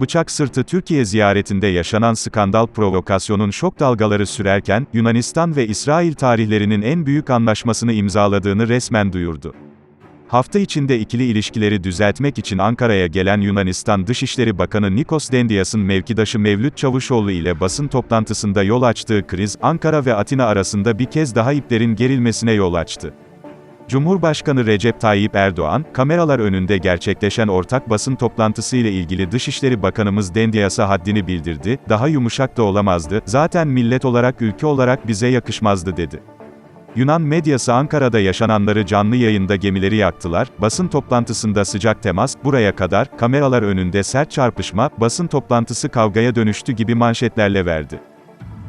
Bıçak sırtı Türkiye ziyaretinde yaşanan skandal provokasyonun şok dalgaları sürerken, Yunanistan ve İsrail tarihlerinin en büyük anlaşmasını imzaladığını resmen duyurdu. Hafta içinde ikili ilişkileri düzeltmek için Ankara'ya gelen Yunanistan Dışişleri Bakanı Nikos Dendias'ın mevkidaşı Mevlüt Çavuşoğlu ile basın toplantısında yol açtığı kriz, Ankara ve Atina arasında bir kez daha iplerin gerilmesine yol açtı. Cumhurbaşkanı Recep Tayyip Erdoğan, kameralar önünde gerçekleşen ortak basın toplantısı ile ilgili Dışişleri Bakanımız Dendias'a haddini bildirdi, daha yumuşak da olamazdı, zaten millet olarak ülke olarak bize yakışmazdı dedi. Yunan medyası Ankara'da yaşananları canlı yayında gemileri yaktılar, basın toplantısında sıcak temas, buraya kadar, kameralar önünde sert çarpışma, basın toplantısı kavgaya dönüştü gibi manşetlerle verdi.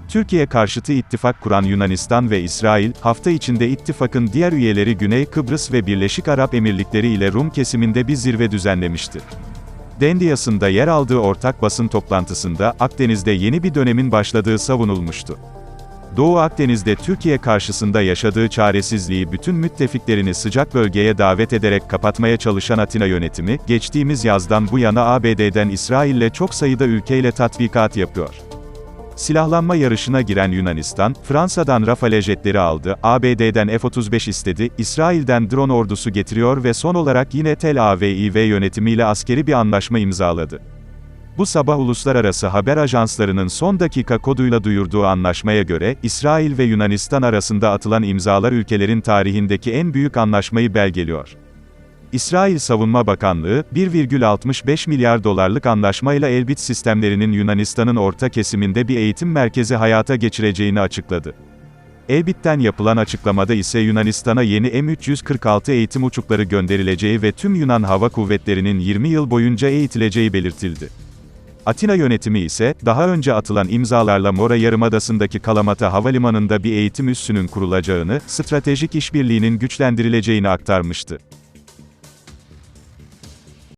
Türkiye karşıtı ittifak kuran Yunanistan ve İsrail, hafta içinde ittifakın diğer üyeleri Güney Kıbrıs ve Birleşik Arap Emirlikleri ile Rum kesiminde bir zirve düzenlemişti. Dendias'ın da yer aldığı ortak basın toplantısında, Akdeniz'de yeni bir dönemin başladığı savunulmuştu. Doğu Akdeniz'de Türkiye karşısında yaşadığı çaresizliği bütün müttefiklerini sıcak bölgeye davet ederek kapatmaya çalışan Atina yönetimi, geçtiğimiz yazdan bu yana ABD'den İsrail'le çok sayıda ülkeyle tatbikat yapıyor. Silahlanma yarışına giren Yunanistan, Fransa'dan Rafale jetleri aldı, ABD'den F-35 istedi, İsrail'den drone ordusu getiriyor ve son olarak yine Tel Aviv yönetimiyle askeri bir anlaşma imzaladı. Bu sabah uluslararası haber ajanslarının son dakika koduyla duyurduğu anlaşmaya göre, İsrail ve Yunanistan arasında atılan imzalar ülkelerin tarihindeki en büyük anlaşmayı belgeliyor. İsrail Savunma Bakanlığı, 1,65 milyar dolarlık anlaşmayla Elbit sistemlerinin Yunanistan'ın orta kesiminde bir eğitim merkezi hayata geçireceğini açıkladı. Elbit'ten yapılan açıklamada ise Yunanistan'a yeni M346 eğitim uçukları gönderileceği ve tüm Yunan Hava Kuvvetleri'nin 20 yıl boyunca eğitileceği belirtildi. Atina yönetimi ise, daha önce atılan imzalarla Mora Yarımadası'ndaki Kalamata Havalimanı'nda bir eğitim üssünün kurulacağını, stratejik işbirliğinin güçlendirileceğini aktarmıştı.